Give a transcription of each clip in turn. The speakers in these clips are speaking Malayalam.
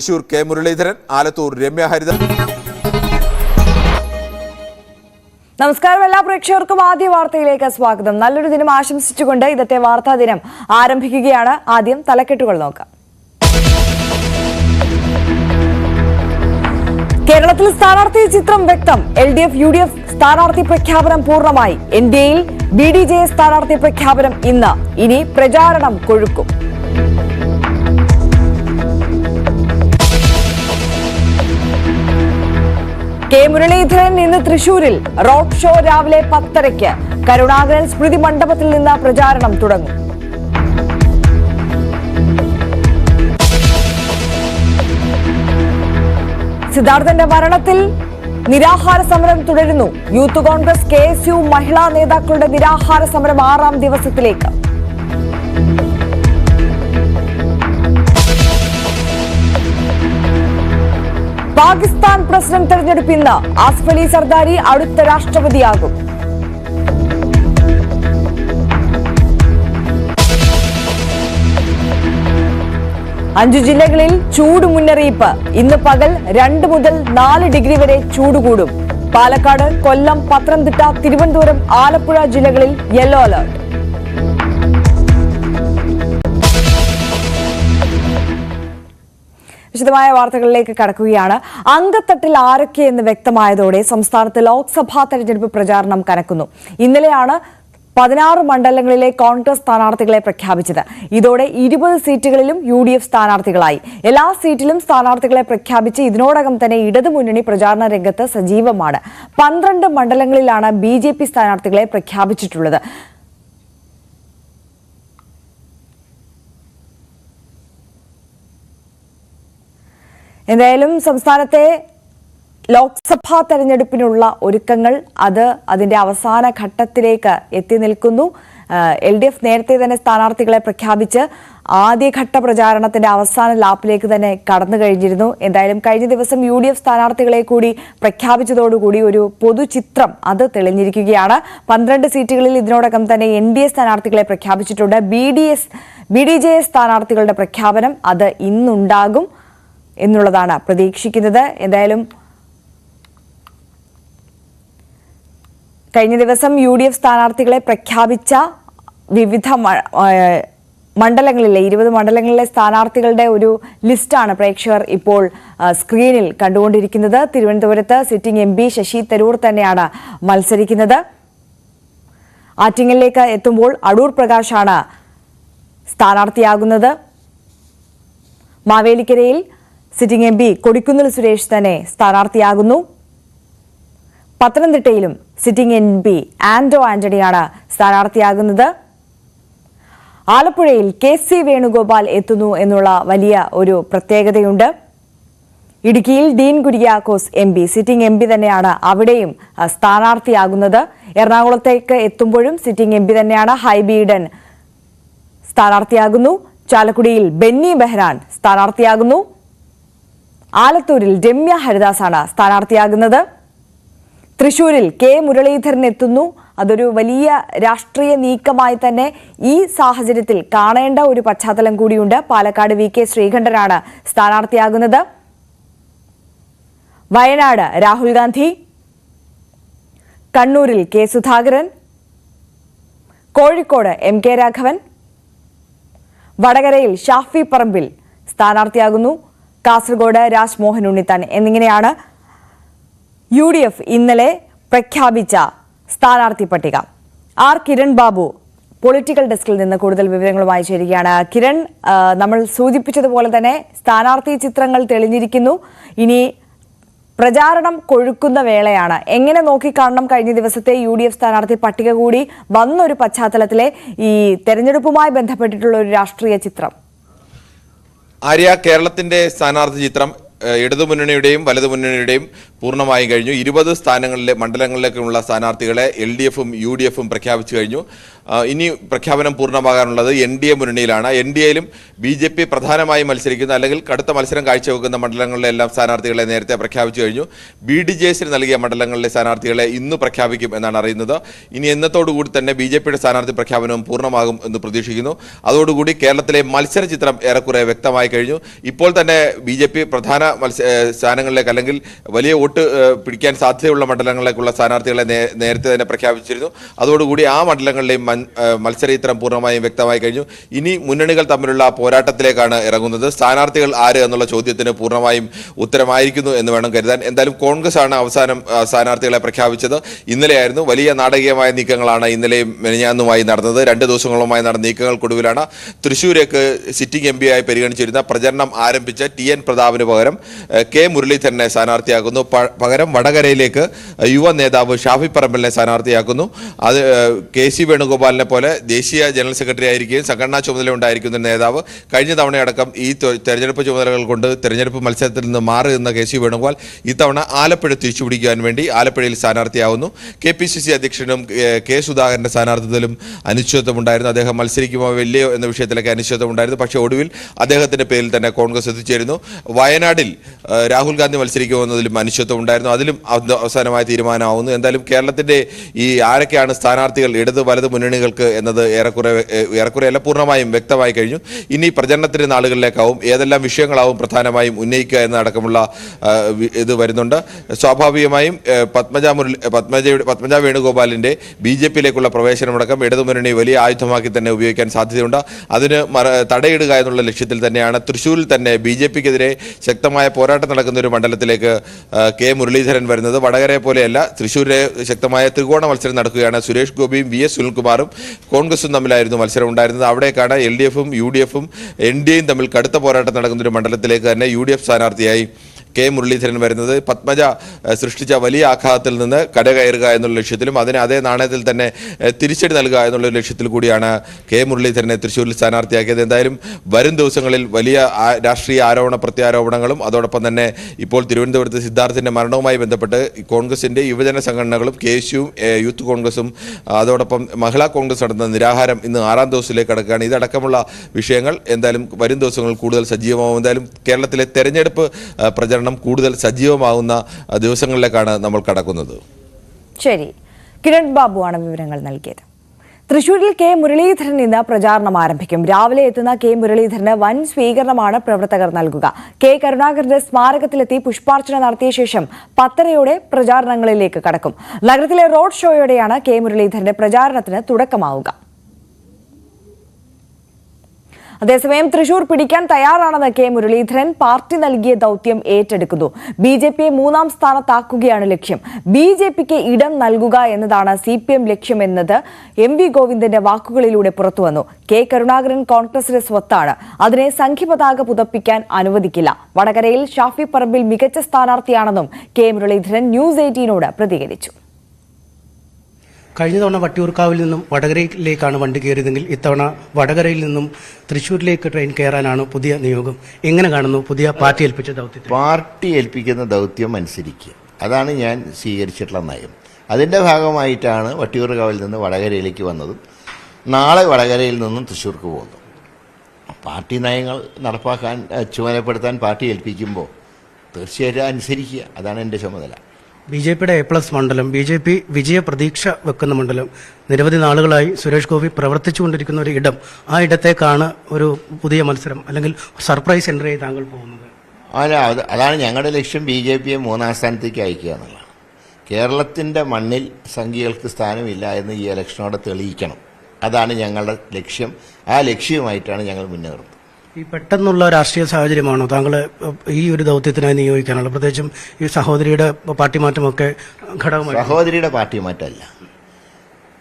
തൃശൂർ കെ മുരളീധരൻ ആലത്തൂർ രമ്യ ഹരിത നമസ്കാരം എല്ലാ പ്രേക്ഷകർക്കും ആദ്യ വാർത്തയിലേക്ക് സ്വാഗതം. നല്ലൊരു ദിനം ആശംസിച്ചുകൊണ്ട് ഇന്നത്തെ വാർത്താ ദിനം ആരംഭിക്കുകയാണ്. ആദ്യം തലക്കെട്ടുകൾ നോക്കാം. കേരളത്തിൽ സ്ഥാനാർത്ഥി ചിത്രം വ്യക്തം. L D F U D F സ്ഥാനാർത്ഥി പ്രഖ്യാപനം പൂർണമായി. എൻ ഡി എയിൽ ബി ഡി ജെ സ്ഥാനാർത്ഥി പ്രഖ്യാപനം ഇന്ന്. ഇനി പ്രചാരണം കൊഴുക്കും. കെ മുരളീധരൻ ഇന്ന് തൃശൂരിൽ റോഡ് ഷോ രാവിലെ പത്തരയ്ക്ക്. കരുണാകരൻ സ്മൃതി മണ്ഡപത്തിൽ നിന്ന് പ്രചാരണം തുടങ്ങും. സിദ്ധാർത്ഥന്റെ മരണത്തിൽ നിരാഹാര സമരം തുടരുന്നു. Youth Congress K S U മഹിളാ നേതാക്കളുടെ നിരാഹാര സമരം ആറാം ദിവസത്തിലേക്ക്. പാകിസ്ഥാൻ പ്രസിഡന്റ് തെരഞ്ഞെടുപ്പ് ഇന്ന്. ആസിഫ് അലി സർദാരി അടുത്ത രാഷ്ട്രപതിയാകും. അഞ്ചു ജില്ലകളിൽ ചൂട് മുന്നറിയിപ്പ്. ഇന്ന് പകൽ രണ്ട് മുതൽ നാല് ഡിഗ്രി വരെ ചൂട് കൂടും. പാലക്കാട് കൊല്ലം പത്തനംതിട്ട തിരുവനന്തപുരം ആലപ്പുഴ ജില്ലകളിൽ യെല്ലോ അലർട്ട്. വിശദമായ വാർത്തകളിലേക്ക് കടക്കുകയാണ്. അങ്കത്തട്ടിൽ ആരൊക്കെ എന്ന് വ്യക്തമായതോടെ സംസ്ഥാനത്ത് ലോക്സഭാ തെരഞ്ഞെടുപ്പ് പ്രചാരണം കനക്കുന്നു. ഇന്നലെയാണ് പതിനാറ് മണ്ഡലങ്ങളിലെ കോൺഗ്രസ് സ്ഥാനാർത്ഥികളെ പ്രഖ്യാപിച്ചത്. ഇതോടെ ഇരുപത് സീറ്റുകളിലും യു ഡി എഫ് സ്ഥാനാർത്ഥികളായി. എല്ലാ സീറ്റിലും സ്ഥാനാർത്ഥികളെ പ്രഖ്യാപിച്ച് ഇതിനോടകം തന്നെ ഇടതുമുന്നണി പ്രചാരണ രംഗത്ത് സജീവമാണ്. പന്ത്രണ്ട് മണ്ഡലങ്ങളിലാണ് ബി സ്ഥാനാർത്ഥികളെ പ്രഖ്യാപിച്ചിട്ടുള്ളത്. എന്തായാലും സംസ്ഥാനത്തെ ലോക്സഭാ തെരഞ്ഞെടുപ്പിനുള്ള ഒരുക്കങ്ങൾ അത് അതിന്റെ അവസാന ഘട്ടത്തിലേക്ക് എത്തി നിൽക്കുന്നു. എൽ ഡി എഫ് നേരത്തെ തന്നെ സ്ഥാനാർത്ഥികളെ പ്രഖ്യാപിച്ച് ആദ്യഘട്ട പ്രചാരണത്തിന്റെ അവസാന ലാപ്പിലേക്ക് തന്നെ കടന്നു കഴിഞ്ഞിരുന്നു. എന്തായാലും കഴിഞ്ഞ ദിവസം യു ഡി എഫ് സ്ഥാനാർത്ഥികളെ കൂടി പ്രഖ്യാപിച്ചതോടുകൂടി ഒരു പൊതുചിത്രം അത് തെളിഞ്ഞിരിക്കുകയാണ്. പന്ത്രണ്ട് സീറ്റുകളിൽ ഇതിനോടകം തന്നെ എൻ ഡി എ സ്ഥാനാർത്ഥികളെ പ്രഖ്യാപിച്ചിട്ടുണ്ട്. B D S B D J S സ്ഥാനാർത്ഥികളുടെ പ്രഖ്യാപനം അത് ഇന്നുണ്ടാകും. എന്നുള്ളതാണ് പ്രതീക്ഷിക്കുന്നത്. എന്തായാലും കഴിഞ്ഞ ദിവസം യു ഡി എഫ് സ്ഥാനാർത്ഥികളെ പ്രഖ്യാപിച്ച വിവിധ മണ്ഡലങ്ങളിലെ ഇരുപത് മണ്ഡലങ്ങളിലെ സ്ഥാനാർത്ഥികളുടെ ഒരു ലിസ്റ്റാണ് പ്രേക്ഷകർ ഇപ്പോൾ സ്ക്രീനിൽ കണ്ടുകൊണ്ടിരിക്കുന്നത്. തിരുവനന്തപുരത്ത് സിറ്റിംഗ് എം ശശി തരൂർ തന്നെയാണ് മത്സരിക്കുന്നത്. ആറ്റിങ്ങലിലേക്ക് എത്തുമ്പോൾ അടൂർ പ്രകാശാണ് സ്ഥാനാർത്ഥിയാകുന്നത്. മാവേലിക്കരയിൽ sitting M P Kodikunnil Suresh തന്നെ സ്ഥാനാർത്ഥിയാകുന്നു. പത്തനംതിട്ടയിലും സിറ്റിംഗ് എം പി ആന്റോ ആന്റണിയാണ് സ്ഥാനാർത്ഥിയാകുന്നത്. ആലപ്പുഴയിൽ കെ സി വേണുഗോപാൽ എത്തുന്നു എന്നുള്ള വലിയ ഒരു പ്രത്യേകതയുണ്ട്. ഇടുക്കിയിൽ Dean Kuriakose M P sitting M P തന്നെയാണ് അവിടെയും സ്ഥാനാർത്ഥിയാകുന്നത്. എറണാകുളത്തേക്ക് എത്തുമ്പോഴും സിറ്റിംഗ് എം പി തന്നെയാണ് ഹൈബീഡൻ സ്ഥാനാർത്ഥിയാകുന്നു. ചാലക്കുടിയിൽ ബെന്നി ബെഹ്റാൻ സ്ഥാനാർത്ഥിയാകുന്നു. ആലത്തൂരിൽ രമ്യ ഹരിദാസാണ് സ്ഥാനാർത്ഥിയാകുന്നത്. തൃശൂരിൽ കെ മുരളീധരൻ എത്തുന്നു. അതൊരു വലിയ രാഷ്ട്രീയ നീക്കമായി തന്നെ ഈ സാഹചര്യത്തിൽ കാണേണ്ട ഒരു പശ്ചാത്തലം കൂടിയുണ്ട്. പാലക്കാട് വി കെ ശ്രീകണ്ഠനാണ് സ്ഥാനാർത്ഥിയാകുന്നത്. വയനാട് രാഹുൽ ഗാന്ധി. കണ്ണൂരിൽ K Sudhakaran. Kozhikode M K Raghavan. വടകരയിൽ ഷാഫി പറമ്പിൽ സ്ഥാനാർത്ഥിയാകുന്നു. കാസർഗോഡ് രാജ്മോഹൻ ഉണ്ണിത്താൻ എന്നിങ്ങനെയാണ് യു ഡി എഫ് ഇന്നലെ പ്രഖ്യാപിച്ച സ്ഥാനാർത്ഥി പട്ടിക. ആർ കിരൺ ബാബു പൊളിറ്റിക്കൽ ഡെസ്കിൽ നിന്ന് കൂടുതൽ വിവരങ്ങളുമായി ചേരുകയാണ്. കിരൺ നമ്മൾ സൂചിപ്പിച്ചതുപോലെ തന്നെ സ്ഥാനാർത്ഥി ചിത്രങ്ങൾ തെളിഞ്ഞിരിക്കുന്നു. ഇനി പ്രചാരണം കൊഴുക്കുന്ന വേളയാണ്. എങ്ങനെ നോക്കിക്കാണണം? കഴിഞ്ഞ ദിവസത്തെ യു ഡി എഫ് സ്ഥാനാർത്ഥി പട്ടിക കൂടി വന്നൊരു പശ്ചാത്തലത്തിലെ ഈ തെരഞ്ഞെടുപ്പുമായി ബന്ധപ്പെട്ടിട്ടുള്ള ഒരു രാഷ്ട്രീയ ചിത്രം. ആര്യ കേരളത്തിന്റെ സ്ഥാനാർത്ഥി ചിത്രം ഇടതുമുന്നണിയുടെയും വലതുമുന്നണിയുടെയും പൂർണമായും കഴിഞ്ഞു. ഇരുപത് സ്ഥാനങ്ങളിലെ മണ്ഡലങ്ങളിലേക്കുള്ള സ്ഥാനാർത്ഥികളെ എൽ ഡി എഫും യു ഡി എഫും പ്രഖ്യാപിച്ചു കഴിഞ്ഞു. ഇനി പ്രഖ്യാപനം പൂർണമാകാനുള്ളത് എൻ ഡി എ മുന്നണിയിലാണ്. എൻ ഡി എയിലും ബി ജെ പി പ്രധാനമായും മത്സരിക്കുന്ന. അല്ലെങ്കിൽ കടുത്ത മത്സരം കാഴ്ചവെക്കുന്ന മണ്ഡലങ്ങളിലെ എല്ലാം സ്ഥാനാർത്ഥികളെ നേരത്തെ പ്രഖ്യാപിച്ചു കഴിഞ്ഞു. ബി ഡി ജെ എസിന് നൽകിയ മണ്ഡലങ്ങളിലെ സ്ഥാനാർത്ഥികളെ ഇന്ന് പ്രഖ്യാപിക്കും എന്നാണ് അറിയുന്നത്. ഇനി എന്നത്തോടുകൂടി തന്നെ ബി ജെ പിയുടെ സ്ഥാനാർത്ഥി പ്രഖ്യാപനവും പൂർണമാകും എന്ന് പ്രതീക്ഷിക്കുന്നു. അതോടുകൂടി കേരളത്തിലെ മത്സര ചിത്രം ഏറെക്കുറെ വ്യക്തമായി കഴിഞ്ഞു. ഇപ്പോൾ തന്നെ ബി ജെ പി പ്രധാന മത്സ സ്ഥാനങ്ങളിലേക്ക് അല്ലെങ്കിൽ വലിയ വോട്ട് പിടിക്കാൻ സാധ്യതയുള്ള മണ്ഡലങ്ങളിലേക്കുള്ള സ്ഥാനാർത്ഥികളെ നേരത്തെ തന്നെ പ്രഖ്യാപിച്ചിരുന്നു. അതോടുകൂടി ആ മണ്ഡലങ്ങളിലെയും മൻ- ഇത്തരം പൂർണമായും വ്യക്തമായി കഴിഞ്ഞു. ഇനി മുന്നണികൾ തമ്മിലുള്ള പോരാട്ടത്തിലേക്കാണ് ഇറങ്ങുന്നത്. സ്ഥാനാർത്ഥികൾ ആര് എന്നുള്ള ചോദ്യത്തിന് പൂർണമായും ഉത്തരമായിരിക്കുന്നു എന്ന് വേണം കരുതാൻ. എന്തായാലും കോൺഗ്രസ് ആണ് അവസാനം സ്ഥാനാർത്ഥികളെ പ്രഖ്യാപിച്ചത്. ഇന്നലെയായിരുന്നു വലിയ നാടകീയമായ നീക്കങ്ങളാണ് ഇന്നലെയും മെനിഞ്ഞാന്നുമായി നടന്നത്. രണ്ട് ദിവസങ്ങളുമായി നടന്ന നീക്കങ്ങൾക്കൊടുവിലാണ് തൃശ്ശൂരേക്ക് സിറ്റിംഗ് എം ആയി പരിഗണിച്ചിരുന്ന പ്രചരണം ആരംഭിച്ച ടി എൻ പ്രതാപിന് പകരം കെ മുരളീധരനെ സ്ഥാനാർത്ഥിയാക്കുന്നു. പകരം വടകരയിലേക്ക് യുവ നേതാവ് ഷാഫി പറമ്പലിനെ സ്ഥാനാർത്ഥിയാക്കുന്നു. അത് കെ സി വേണുഗോപാലിനെ പോലെ ദേശീയ ജനറൽ സെക്രട്ടറി ആയിരിക്കുകയും സംഘടനാ ചുമതല ഉണ്ടായിരിക്കുന്ന നേതാവ് കഴിഞ്ഞ തവണയടക്കം ഈ തെരഞ്ഞെടുപ്പ് ചുമതലകൾ കൊണ്ട് തെരഞ്ഞെടുപ്പ് മത്സരത്തിൽ നിന്ന് മാറി നിന്ന കെ സി വേണുഗോപാൽ ഇത്തവണ ആലപ്പുഴ തിരിച്ചുപിടിക്കാൻ വേണ്ടി ആലപ്പുഴയിൽ സ്ഥാനാർത്ഥിയാവുന്നു. കെ പി സി സി അധ്യക്ഷനും കെ സുധാകരന്റെ സ്ഥാനാർത്ഥിത്വത്തിലും അനിശ്ചിതത്വമുണ്ടായിരുന്നു അദ്ദേഹം മത്സരിക്കുമോ വലിയോ എന്ന വിഷയത്തിലൊക്കെ അനിശ്ചിതത്വമുണ്ടായിരുന്നു പക്ഷേ ഒടുവിൽ അദ്ദേഹത്തിന്റെ പേരിൽ തന്നെ കോൺഗ്രസ് എത്തിച്ചേരുന്നു. വയനാടിൽ രാഹുൽ ഗാന്ധി മത്സരിക്കുമോ എന്നതിലും അനിശ്ചിതത്വം ഉണ്ടായിരുന്നു. അതിലും അവ- അവസാനമായ തീരുമാനമാവുന്നു. എന്തായാലും കേരളത്തിന്റെ ഈ ആരൊക്കെയാണ് സ്ഥാനാർത്ഥികൾ ഇടത് വലത് മുന്നണികൾക്ക് എന്നത് ഏറെക്കുറെ ഏറെക്കുറെ അല്ല പൂർണമായും വ്യക്തമായി കഴിഞ്ഞു. ഇനി പ്രചരണത്തിന്റെ നാളുകളിലേക്കാവും ഏതെല്ലാം വിഷയങ്ങളാവും പ്രധാനമായും ഉന്നയിക്കുക എന്നടക്കമുള്ള ഇത് വരുന്നുണ്ട്. സ്വാഭാവികമായും പത്മജ മുരളി പത്മജയുടെ പത്മജ വേണുഗോപാലിന്റെ ബി ജെ പിയിലേക്കുള്ള പ്രവേശനമടക്കം ഇടതുമുന്നണി വലിയ ആയുധമാക്കി തന്നെ ഉപയോഗിക്കാൻ സാധ്യതയുണ്ട്. അതിന് തടയിടുക എന്നുള്ള ലക്ഷ്യത്തിൽ തന്നെയാണ് തൃശ്ശൂരിൽ തന്നെ ബി ജെ പിക്കെതിരെ ശക്തമായ പോരാട്ടം നടക്കുന്ന ഒരു മണ്ഡലത്തിലേക്ക് കെ മുരളീധരൻ വരുന്നത്. വടകരയെ പോലെയല്ല തൃശ്ശൂരിലെ ശക്തമായ ത്രികോണ മത്സരം നടക്കുകയാണ് സുരേഷ് ഗോപിയും വി എസ് സുനിൽകുമാറും. കോൺഗ്രസും തമ്മിലായിരുന്നു മത്സരം ഉണ്ടായിരുന്നത്. അവിടേക്കാണ് എൽ ഡി എഫും യു ഡി എഫും എൻ ഡി എയും തമ്മിൽ കടുത്ത പോരാട്ടം നടക്കുന്ന ഒരു മണ്ഡലത്തിലേക്ക് തന്നെ യു ഡി എഫ് സ്ഥാനാർത്ഥിയായി കെ മുരളീധരൻ വരുന്നത്. പത്മജ സൃഷ്ടിച്ച വലിയ ആഘാതത്തിൽ നിന്ന് കരകയറുക എന്നുള്ള ലക്ഷ്യത്തിലും അതിന് അതേ നാണയത്തിൽ തന്നെ തിരിച്ചടി നൽകുക എന്നുള്ള ലക്ഷ്യത്തിൽ കൂടിയാണ് കെ മുരളീധരനെ തൃശ്ശൂരിൽ സ്ഥാനാർത്ഥിയാക്കിയത്. എന്തായാലും വരും ദിവസങ്ങളിൽ വലിയ രാഷ്ട്രീയ ആരോപണ പ്രത്യാരോപണങ്ങളും അതോടൊപ്പം തന്നെ ഇപ്പോൾ തിരുവനന്തപുരത്ത് സിദ്ധാർത്ഥിന്റെ മരണവുമായി ബന്ധപ്പെട്ട് കോൺഗ്രസിന്റെ യുവജന സംഘടനകളും കെ യൂത്ത് കോൺഗ്രസും അതോടൊപ്പം മഹിളാ കോൺഗ്രസ് നടന്ന നിരാഹാരം ഇന്ന് ആറാം ദിവസത്തിലേക്ക് കടക്കുകയാണ്. ഇതടക്കമുള്ള വിഷയങ്ങൾ എന്തായാലും വരും ദിവസങ്ങളിൽ കൂടുതൽ സജീവമാവും. എന്തായാലും കേരളത്തിലെ തെരഞ്ഞെടുപ്പ് ആ, പ്രചരണം കൂടുതൽ സജീവമാകുന്ന ദിവസങ്ങളിലേക്കാണ് നമ്മൾ കടക്കുന്നത്. ശരി. കിരൺ ബാബുവാണ് വിവരങ്ങൾ നൽകിയത്. തൃശൂരിൽ കെ. മുരളീധരൻ ഇന്ന് പ്രചാരണം ആരംഭിക്കും. രാവിലെ എത്തുന്ന കെ. മുരളീധരന് വൻ സ്വീകരണമാണ് പ്രവർത്തകർ നൽകുക. കെ. കരുണാകരന്റെ സ്മാരകത്തിലെത്തി പുഷ്പാർച്ചന നടത്തിയ ശേഷം പത്തരയോടെ പ്രചാരണങ്ങളിലേക്ക് കടക്കും. നഗരത്തിലെ റോഡ് ഷോയോടെയാണ് കെ. മുരളീധരന്റെ പ്രചാരണത്തിന് തുടക്കമാവുക. അതേസമയം തൃശൂർ പിടിക്കാൻ തയ്യാറാണെന്ന് കെ മുരളീധരൻ പാർട്ടി നൽകിയ ദൗത്യം ഏറ്റെടുക്കുന്നു. ബി ജെ പിയെ മൂന്നാം സ്ഥാനത്താക്കുകയാണ് ലക്ഷ്യം. ബി ജെ പിക്ക് ഇടം നൽകുക എന്നതാണ് സി പി എം ലക്ഷ്യമെന്നത് എം വി ഗോവിന്ദന്റെ വാക്കുകളിലൂടെ പുറത്തുവന്നു. കെ കരുണാകരൻ കോൺഗ്രസിന്റെ സ്വത്താണ്. അതിനെ സംഘ്യപതാക പുതപ്പിക്കാൻ അനുവദിക്കില്ല. വടകരയിൽ ഷാഫി പറമ്പിൽ മികച്ച സ്ഥാനാർത്ഥിയാണെന്നും കെ മുരളീധരൻ ന്യൂസ് എയ്റ്റീനോട് പ്രതികരിച്ചു. കഴിഞ്ഞ തവണ വട്ടിയൂർക്കാവിൽ നിന്നും വടകരയിലേക്കാണ് വണ്ടി കയറിയതെങ്കിൽ ഇത്തവണ വടകരയിൽ നിന്നും തൃശ്ശൂരിലേക്ക് ട്രെയിൻ കയറാനാണ് പുതിയ നിയോഗം. എങ്ങനെ കാണുന്നു? പുതിയ പാർട്ടി ഏൽപ്പിച്ച ദൗത്യത്തെ? പാർട്ടി ഏൽപ്പിക്കുന്ന ദൗത്യം അനുസരിക്കുക. അതാണ് ഞാൻ സ്വീകരിച്ചിട്ടുള്ള നയം. അതിന്റെ ഭാഗമായിട്ടാണ് വട്ടിയൂർക്കാവിൽ നിന്ന് വടകരയിലേക്ക് വന്നതും നാളെ വടകരയിൽ നിന്നും തൃശ്ശൂർക്ക് പോകുന്നു പാർട്ടി നയങ്ങൾ നടപ്പാക്കാൻ ചുമതലപ്പെടുത്താൻ പാർട്ടി ഏൽപ്പിക്കുമ്പോൾ തീർച്ചയായിട്ടും അനുസരിക്കുക. അതാണ് എന്റെ ചുമതല. ബി ജെ പിയുടെ എ പ്ലസ് മണ്ഡലം ബി ജെ പി വിജയ പ്രതീക്ഷ വെക്കുന്ന മണ്ഡലം. നിരവധി നാളുകളായി സുരേഷ് ഗോപി പ്രവർത്തിച്ചുകൊണ്ടിരിക്കുന്ന ഒരു ഇടം. ആ ഇടത്തേക്കാണ് ഒരു പുതിയ മത്സരം അല്ലെങ്കിൽ സർപ്രൈസ് എൻട്രി ചെയ്ത് താങ്കൾ പോകുന്നത്. അല്ല അത് അതാണ് ഞങ്ങളുടെ ലക്ഷ്യം ബി ജെ പിയെ മൂന്നാം സ്ഥാനത്തേക്ക് അയക്കുക എന്നുള്ളതാണ്. കേരളത്തിന്റെ മണ്ണിൽ സംഖ്യകൾക്ക് സ്ഥാനമില്ല എന്ന് ഈ ഇലക്ഷനോടെ തെളിയിക്കണം. അതാണ് ഞങ്ങളുടെ ലക്ഷ്യം. ആ ലക്ഷ്യവുമായിട്ടാണ് ഞങ്ങൾ മുന്നേറുന്നത്. ഈ പെട്ടെന്നുള്ള രാഷ്ട്രീയ സാഹചര്യമാണോ താങ്കൾ ഈ ഒരു ദൗത്യത്തിനായി നിയോഗിക്കാനുള്ളത്? പ്രത്യേകിച്ചും ഈ സഹോദരിയുടെ പാർട്ടി മാറ്റമൊക്കെ ഘടകമായി സഹോദരിയുടെ പാർട്ടി മാറ്റമല്ല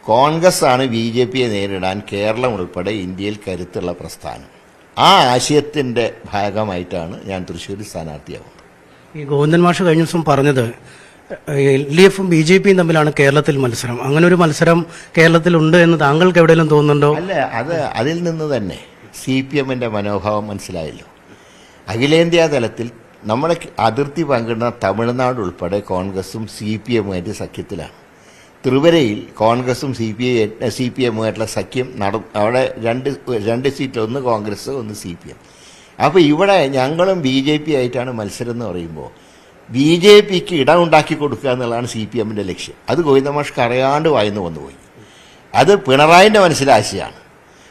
കോൺഗ്രസ് ആണ് ബി ജെ പിയെ നേരിടാൻ കേരളം ഉൾപ്പെടെ ഇന്ത്യയിൽ കരുത്തുള്ള പ്രസ്ഥാനം. ആ ആശയത്തിന്റെ ഭാഗമായിട്ടാണ് ഞാൻ തൃശ്ശൂരിൽ സ്ഥാനാർത്ഥിയാവുന്നത്. ഈ ഗോവിന്ദൻ മാഷ് കഴിഞ്ഞ ദിവസം പറഞ്ഞത് എൽ ഡി എഫും ബി ജെ പിയും തമ്മിലാണ് കേരളത്തിൽ മത്സരം. അങ്ങനെ ഒരു മത്സരം കേരളത്തിലുണ്ട് എന്ന് താങ്കൾക്ക് എവിടെയെങ്കിലും തോന്നുന്നുണ്ടോ? അല്ല അത് അതിൽ നിന്ന് തന്നെ. സി പി എമ്മിന്റെ മനോഭാവം മനസ്സിലായല്ലോ. അഖിലേന്ത്യാ തലത്തിൽ നമ്മളെ അതിർത്തി പങ്കിടുന്ന തമിഴ്നാട് ഉൾപ്പെടെ കോൺഗ്രസും സി പി എമ്മുമായിട്ട് സഖ്യത്തിലാണ്. ത്രിപുരയിൽ കോൺഗ്രസും C P I C P എമ്മുമായിട്ടുള്ള സഖ്യം നട അവിടെ രണ്ട് രണ്ട് സീറ്റിൽ ഒന്ന് കോൺഗ്രസ് ഒന്ന് സി പി എം. അപ്പോൾ ഇവിടെ ഞങ്ങളും ബി ജെ പി ആയിട്ടാണ് മത്സരം എന്ന് പറയുമ്പോൾ ബി ജെ പിക്ക് ഇടം ഉണ്ടാക്കി കൊടുക്കുക എന്നുള്ളതാണ് സി പി എമ്മിന്റെ ലക്ഷ്യം. അത് ഗോവിന്ദമാഷ്ക്ക് അറിയാണ്ട് വായിന്ന് വന്നുപോയി. അത് പിണറായിന്റെ മനസ്സിലാശയാണ്.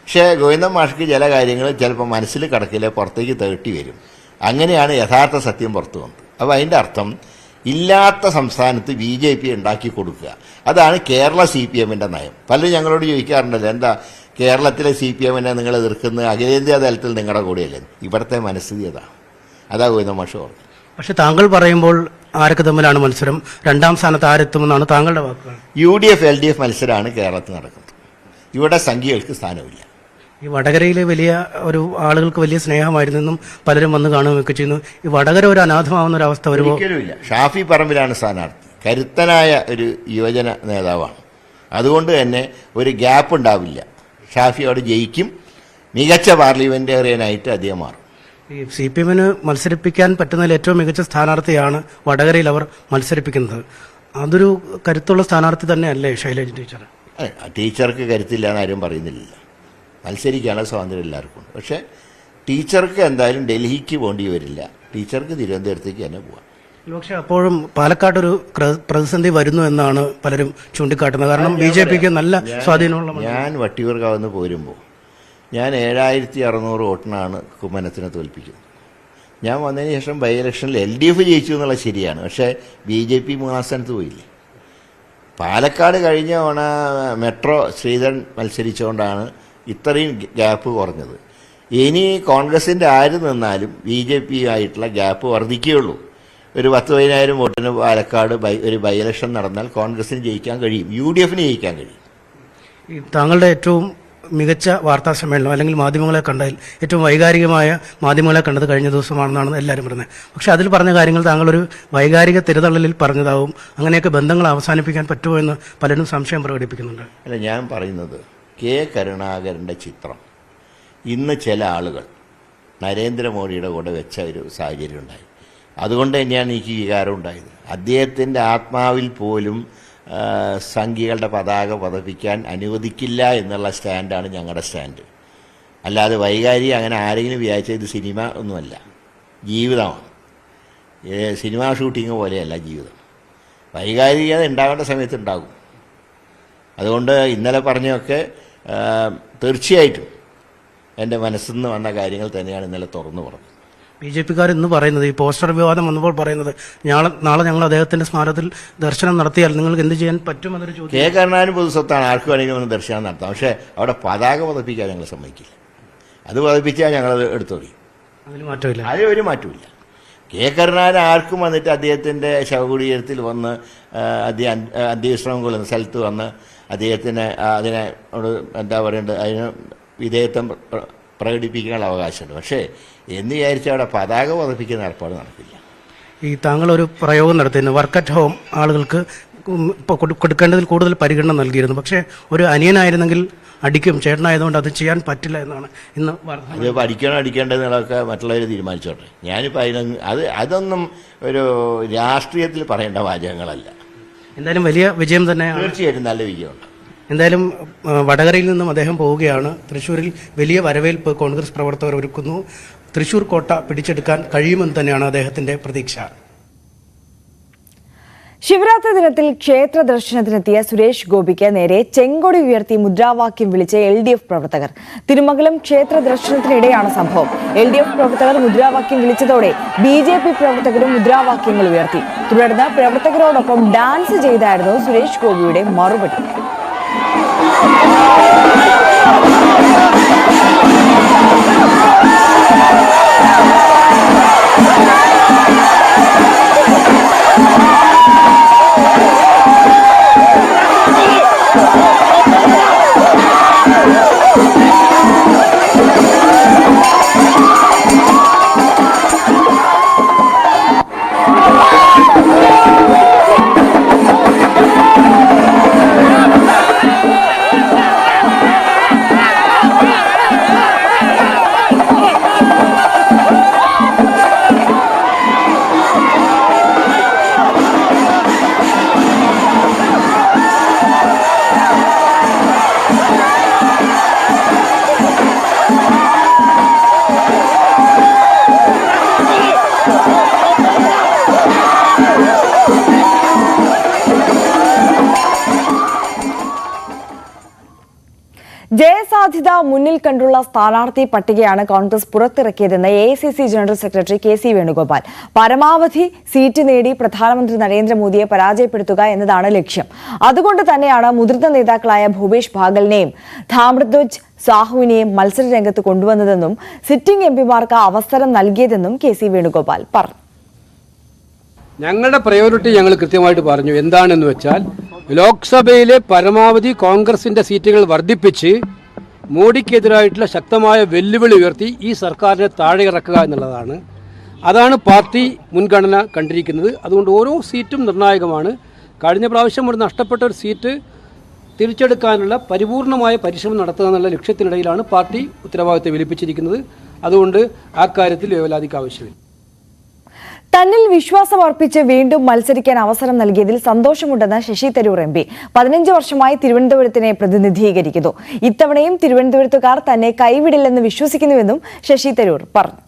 പക്ഷേ ഗോവിന്ദൻ മാഷ്ക്ക് ചില കാര്യങ്ങൾ ചിലപ്പോൾ മനസ്സിൽ കിടക്കില്ല പുറത്തേക്ക് തേട്ടി വരും. അങ്ങനെയാണ് യഥാർത്ഥ സത്യം പുറത്തു വന്നത്. അപ്പോൾ അതിന്റെ അർത്ഥം ഇല്ലാത്ത സംസ്ഥാനത്ത് ബി ജെ പി ഉണ്ടാക്കി കൊടുക്കുക. അതാണ് കേരള സി പി എമ്മിന്റെ നയം. പലരും ഞങ്ങളോട് ചോദിക്കാറുണ്ടല്ലോ എന്താ കേരളത്തിലെ സി പി എമ്മിനെ നിങ്ങൾ എതിർക്കുന്നത്? അഖിലേന്ത്യാ തലത്തിൽ നിങ്ങളുടെ കൂടെയല്ലേ? ഇവിടുത്തെ മനസ്ഥിതി അതാണ്. അതാ ഗോവിന്ദ മാഷ് പറഞ്ഞു പക്ഷെ താങ്കൾ പറയുമ്പോൾ ആരൊക്കെ തമ്മിലാണ് മത്സരം? രണ്ടാം സ്ഥാനത്ത് ആരെത്തുമെന്നാണ് താങ്കളുടെ വാക്കുകൾ. U D F L D F മത്സരമാണ് കേരളത്തിൽ നടക്കുന്നത്. ഇവിടെ സംഖ്യകൾക്ക് സ്ഥാനമില്ല. ഈ വടകരയിലെ വലിയ ഒരു ആളുകൾക്ക് വലിയ സ്നേഹമായിരുന്നെന്നും പലരും വന്ന് കാണുകയൊക്കെ ചെയ്യുന്നു. ഈ വടകര ഒരു അനാഥമാവുന്ന ഒരു അവസ്ഥ വരുമ്പോൾ ഒരിക്കലുമില്ല. ഷാഫി പറമ്പിലാണ് സ്ഥാനാർത്ഥി. കരുത്തനായ ഒരു യുവജന നേതാവാണ്. അതുകൊണ്ട് തന്നെ ഒരു ഗ്യാപ്പ് ഉണ്ടാവില്ല. ഷാഫി അവിടെ ജയിക്കും. മികച്ച പാർലമെന്റേറിയനായിട്ട് അദ്ദേഹം മാറും. ഈ സി പി എമ്മിന് മത്സരിപ്പിക്കാൻ പറ്റുന്നതിൽ ഏറ്റവും മികച്ച സ്ഥാനാർത്ഥിയാണ് വടകരയിൽ അവർ മത്സരിപ്പിക്കുന്നത്. അതൊരു കരുത്തുള്ള സ്ഥാനാർത്ഥി തന്നെയല്ലേ ശൈലജ ടീച്ചർ? ടീച്ചർക്ക് കരുത്തില്ല എന്ന് ആരും പറയുന്നില്ല മത്സരിക്കാനുള്ള സ്വാതന്ത്ര്യം എല്ലാവർക്കും ഉണ്ട്. പക്ഷേ ടീച്ചർക്ക് എന്തായാലും ഡൽഹിക്ക് വേണ്ടി വരില്ല. ടീച്ചർക്ക് തിരുവനന്തപുരത്തേക്ക് തന്നെ പോവാം. പക്ഷെ അപ്പോഴും പാലക്കാട് ഒരു പ്രതിസന്ധി വരുന്നു എന്നാണ് പലരും ചൂണ്ടിക്കാട്ടുന്നത്. കാരണം ബി ജെ പിക്ക് നല്ല സ്വാധീനമുള്ള ഞാൻ വട്ടിയൂർക്കാവുന്ന് പോരുമ്പോൾ ഞാൻ ഏഴായിരത്തി അറുന്നൂറ് വോട്ടിനാണ് കുമ്മനത്തിനെ തോൽപ്പിക്കുന്നത്. ഞാൻ വന്നതിന് ശേഷം ബൈ ഇലക്ഷനിൽ എൽ ഡി എഫ് ജയിച്ചു എന്നുള്ളത് ശരിയാണ്. പക്ഷേ ബി ജെ പി മൂന്നാം സ്ഥാനത്ത് പോയില്ലേ? പാലക്കാട് കഴിഞ്ഞ തവണ മെട്രോ ശ്രീധരൻ മത്സരിച്ചുകൊണ്ടാണ് ഇത്രയും ഗ്യാപ്പ് കുറഞ്ഞത്. ഇനി കോൺഗ്രസിന്റെ ആര് നിന്നാലും ബി ജെ പി ആയിട്ടുള്ള ഗ്യാപ്പ് വർദ്ധിക്കുകയുള്ളൂ. ഒരു പത്ത് പതിനായിരം വോട്ടിന് പാലക്കാട് ബൈ ഒരു ബൈ ഇലക്ഷൻ നടന്നാൽ കോൺഗ്രസിന് ജയിക്കാൻ കഴിയും. യു ഡി എഫിന് ജയിക്കാൻ കഴിയും. താങ്കളുടെ ഏറ്റവും മികച്ച വാർത്താ സമ്മേളനം അല്ലെങ്കിൽ മാധ്യമങ്ങളെ കണ്ടതിൽ ഏറ്റവും വൈകാരികമായ മാധ്യമങ്ങളെ കണ്ടത് കഴിഞ്ഞ ദിവസമാണെന്നാണ് എല്ലാവരും പറയുന്നത്. പക്ഷേ അതിൽ പറഞ്ഞ കാര്യങ്ങൾ താങ്കളൊരു വൈകാരിക തിരുതള്ളലിൽ പറഞ്ഞതാവും അങ്ങനെയൊക്കെ ബന്ധങ്ങൾ അവസാനിപ്പിക്കാൻ പറ്റുമോ എന്ന് പലരും സംശയം പ്രകടിപ്പിക്കുന്നുണ്ട്. അല്ല ഞാൻ പറയുന്നത് കെ കരുണാകരന്റെ ചിത്രം. ഇന്ന് ചില ആളുകൾ നരേന്ദ്രമോദിയുടെ കൂടെ വെച്ച ഒരു സാഹചര്യം ഉണ്ടായി. അതുകൊണ്ട് തന്നെയാണ് എനിക്ക് വികാരം ഉണ്ടായത്. അദ്ദേഹത്തിന്റെ ആത്മാവിൽ പോലും സംഖ്യകളുടെ പതാക പതപ്പിക്കാൻ അനുവദിക്കില്ല എന്നുള്ള സ്റ്റാൻഡാണ് ഞങ്ങളുടെ സ്റ്റാൻഡ്. അല്ലാതെ വൈകാരി അങ്ങനെ ആരെങ്കിലും വിചാരിച്ച ഇത് സിനിമ ഒന്നുമല്ല. ജീവിതമാണ്. സിനിമ ഷൂട്ടിങ് പോലെയല്ല ജീവിതം. വൈകാരികത ഉണ്ടാവേണ്ട സമയത്ത് ഉണ്ടാകും. അതുകൊണ്ട് ഇന്നലെ പറഞ്ഞൊക്കെ തീർച്ചയായിട്ടും എന്റെ മനസ്സിൽ നിന്ന് വന്ന കാര്യങ്ങൾ തന്നെയാണ് ഇന്നലെ തുറന്നു പറഞ്ഞത്. ബി ജെ പിക്കാർ ഇന്ന് പറയുന്നത് ഈ പോസ്റ്റർ വിവാദം വന്നപ്പോൾ പറയുന്നത് നാളെ നാളെ ഞങ്ങൾ അദ്ദേഹത്തിന്റെ സ്മാരത്തിൽ ദർശനം നടത്തിയാൽ നിങ്ങൾക്ക് എന്ത് ചെയ്യാൻ പറ്റും എന്നൊരു ചോദ്യം. കെ കരുണാനും പൊതുസ്വത്താണ് ആർക്ക് വേണമെങ്കിലും ഒന്ന് ദർശനം നടത്താം. പക്ഷേ അവിടെ പതാക പതപ്പിക്കാൻ ഞങ്ങൾ സമ്മതിക്കില്ല. അത് പതപ്പിച്ചാൽ ഞങ്ങളത് എടുത്തോളി അതിൽ മാറ്റമില്ല. അതിൽ ഒരു മാറ്റമില്ല കെ കരുണാകരൻ ആർക്കും വന്നിട്ട് അദ്ദേഹത്തിന്റെ ശവകുടീരത്തിൽ വന്ന് അദ്ദേഹം അന്ത്യ- അന്ത്യവിശ്രമം കൊള്ളുന്ന സ്ഥലത്ത് വന്ന് അദ്ദേഹത്തിന് അതിനെ എന്താ പറയേണ്ടത്? അതിന് വിധേയത്വം പ്ര- പ്രകടിപ്പിക്കാനുള്ള അവകാശമുണ്ട്. പക്ഷേ എന്ന് വിചാരിച്ചാൽ അവിടെ പതാക വർദ്ധിപ്പിക്കുന്ന ഏർപ്പാട് നടക്കില്ല. ഈ താങ്കൾ ഒരു പ്രയോഗം നടത്തിയിരുന്നു. വർക്ക് അറ്റ് ഹോം ആളുകൾക്ക് കൊടുക്കേണ്ടതിൽ കൂടുതൽ പരിഗണന നൽകിയിരുന്നു. പക്ഷേ ഒരു അനിയനായിരുന്നെങ്കിൽ അടിക്കും. ചേട്ടനായതുകൊണ്ട് അത് ചെയ്യാൻ പറ്റില്ല എന്നാണ് ഇന്ന് അതിപ്പോൾ അടിക്കണോ പഠിക്കണോ അടിക്കേണ്ടതെന്നുള്ളതൊക്കെ മറ്റുള്ളവർ തീരുമാനിച്ചോട്ടെ. ഞാനിപ്പോൾ അതിനൊന്നും അത് അതൊന്നും ഒരു രാഷ്ട്രീയത്തിൽ പറയേണ്ട വാചകങ്ങളല്ല. എന്തായാലും വലിയ വിജയം തന്നെയാണ്. തീർച്ചയായിട്ടും നല്ല വിജയമുണ്ട്. എന്തായാലും വടകരയിൽ നിന്നും അദ്ദേഹം പോവുകയാണ്. തൃശ്ശൂരിൽ വലിയ വരവേൽപ്പ് കോൺഗ്രസ് പ്രവർത്തകർ ഒരുക്കുന്നു. തൃശൂർ കോട്ട പിടിച്ചെടുക്കാൻ കഴിയുമെന്ന് തന്നെയാണ് അദ്ദേഹത്തിന്റെ പ്രതീക്ഷ. ശിവരാത്രി ദിനത്തിൽ ക്ഷേത്ര ദർശനത്തിനെത്തിയ സുരേഷ് ഗോപിക്ക് നേരെ ചെങ്കൊടി ഉയർത്തി മുദ്രാവാക്യം വിളിച്ച എൽ ഡി എഫ് പ്രവർത്തകർ. തിരുമംഗലം ക്ഷേത്ര ദർശനത്തിനിടെയാണ് സംഭവം. എൽ ഡി എഫ് പ്രവർത്തകർ മുദ്രാവാക്യം വിളിച്ചതോടെ ബി ജെ പി പ്രവർത്തകരും മുദ്രാവാക്യങ്ങൾ ഉയർത്തി. തുടർന്ന് പ്രവർത്തകരോടൊപ്പം ഡാൻസ് ചെയ്തായിരുന്നു സുരേഷ് ഗോപിയുടെ മറുപടി. മുന്നിൽ കണ്ടുള്ള സ്ഥാനാർത്ഥി പട്ടികയാണ് Congress പുറത്തിറക്കിയതെന്ന് A general secretary K C Venugopal. പരമാവധി സീറ്റ് നേടി പ്രധാനമന്ത്രി നരേന്ദ്രമോദിയെ പരാജയപ്പെടുത്തുക എന്നതാണ് ലക്ഷ്യം. അതുകൊണ്ട് തന്നെയാണ് മുതിർന്ന നേതാക്കളായ ഭൂപേഷ് ഭാഗലിനെയും ധാമൃധ്വജ് സാഹുവിനെയും മത്സരരംഗത്ത് കൊണ്ടുവന്നതെന്നും സിറ്റിംഗ് എംപിമാർക്ക് അവസരം നൽകിയതെന്നും കെ സി വേണുഗോപാൽ പറഞ്ഞു. ഞങ്ങളുടെ പ്രയോറിറ്റി ഞങ്ങൾ കൃത്യമായിട്ട് പറഞ്ഞു. എന്താണെന്ന് വെച്ചാൽ ലോക്സഭയിലെ പരമാവധി കോൺഗ്രസിന്റെ സീറ്റുകൾ വർദ്ധിപ്പിച്ച് മോഡിക്കെതിരായിട്ടുള്ള ശക്തമായ വെല്ലുവിളി ഉയർത്തി ഈ സർക്കാരിനെ താഴെ ഇറക്കുക എന്നുള്ളതാണ്. അതാണ് പാർട്ടി മുൻഗണന കണ്ടിരിക്കുന്നത്. അതുകൊണ്ട് ഓരോ സീറ്റും നിർണായകമാണ്. കഴിഞ്ഞ പ്രാവശ്യം ഒരു നഷ്ടപ്പെട്ട ഒരു സീറ്റ് തിരിച്ചെടുക്കാനുള്ള പരിപൂർണമായ പരിശ്രമം നടത്തുക എന്നുള്ള ലക്ഷ്യത്തിനിടയിലാണ് പാർട്ടി ഉത്തരവാദിത്തം ഏൽപ്പിച്ചിരിക്കുന്നത് അതുകൊണ്ട് ആ കാര്യത്തിൽ വേവലാതിക്ക് ആവശ്യമില്ല. തന്നിൽ വിശ്വാസം അർപ്പിച്ച് വീണ്ടും മത്സരിക്കാൻ അവസരം നൽകിയതിൽ സന്തോഷമുണ്ടെന്ന് ശശി തരൂർ എം പി. പതിനഞ്ച് വർഷമായി തിരുവനന്തപുരത്തിനെ പ്രതിനിധീകരിക്കുന്നു. ഇത്തവണയും തിരുവനന്തപുരത്തുകാർ തന്നെ കൈവിടില്ലെന്ന് വിശ്വസിക്കുന്നുവെന്നും ശശി തരൂർ പറഞ്ഞു.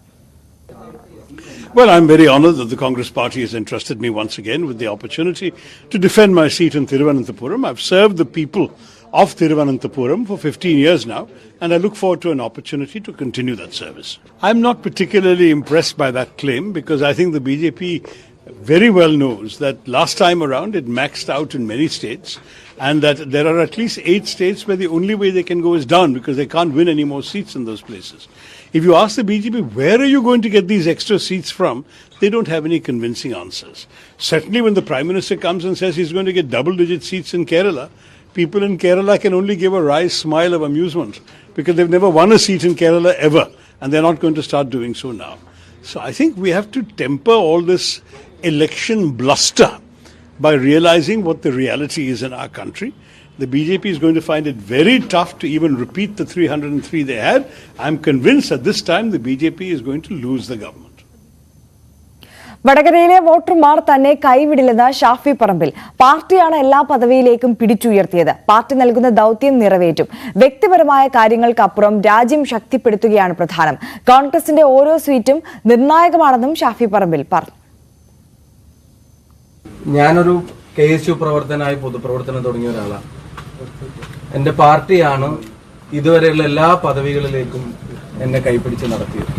Well, I'm very honored that the Congress Party has entrusted me once again with the opportunity to defend my seat in Thiruvananthapuram. I've served the people of Thiruvananthapuram for 15 years now, and I look forward to an opportunity to continue that service. I'm not particularly impressed by that claim because I think the BJP very well knows that last time around it maxed out in many states and that there are at least eight states where the only way they can go is down because they can't win any more seats in those places. If you ask the BJP, where are you going to get these extra seats from? They don't have any convincing answers. Certainly, when the Prime Minister comes and says he's going to get double digit seats in Kerala, people in Kerala can only give a wry smile of amusement because they've never won a seat in Kerala ever, and they're not going to start doing so now. So I think we have to temper all this election bluster by realizing what the reality is in our country. The BJP is going to find it very tough to even repeat the 303 they had. I'm convinced at this time the BJP is going to lose the government. വടകരയിലെ വോട്ടർമാർ തന്നെ കൈവിടില്ലെന്ന് ഷാഫി പറമ്പിൽ. പാർട്ടിയാണ് എല്ലാ പദവിയിലേക്കും പിടിച്ചുയർത്തിയത്. പാർട്ടി നൽകുന്ന ദൗത്യം നിറവേറ്റും. വ്യക്തിപരമായ കാര്യങ്ങൾക്കപ്പുറം രാജ്യം ശക്തിപ്പെടുത്തുകയാണ് പ്രധാനം. കോൺഗ്രസിന്റെ ഓരോ സീറ്റും നിർണായകമാണെന്നും ഷാഫി പറമ്പിൽ പറഞ്ഞു. ഞാനൊരു കെ എസ് യു പ്രവർത്തനായി പൊതുപ്രവർത്തനം തുടങ്ങിയ ഒരാളാണ്. എന്റെ പാർട്ടിയാണ് ഇതുവരെയുള്ള എല്ലാ പദവികളിലേക്കും എന്നെ കൈപ്പിടിച്ച് നടത്തിയത്.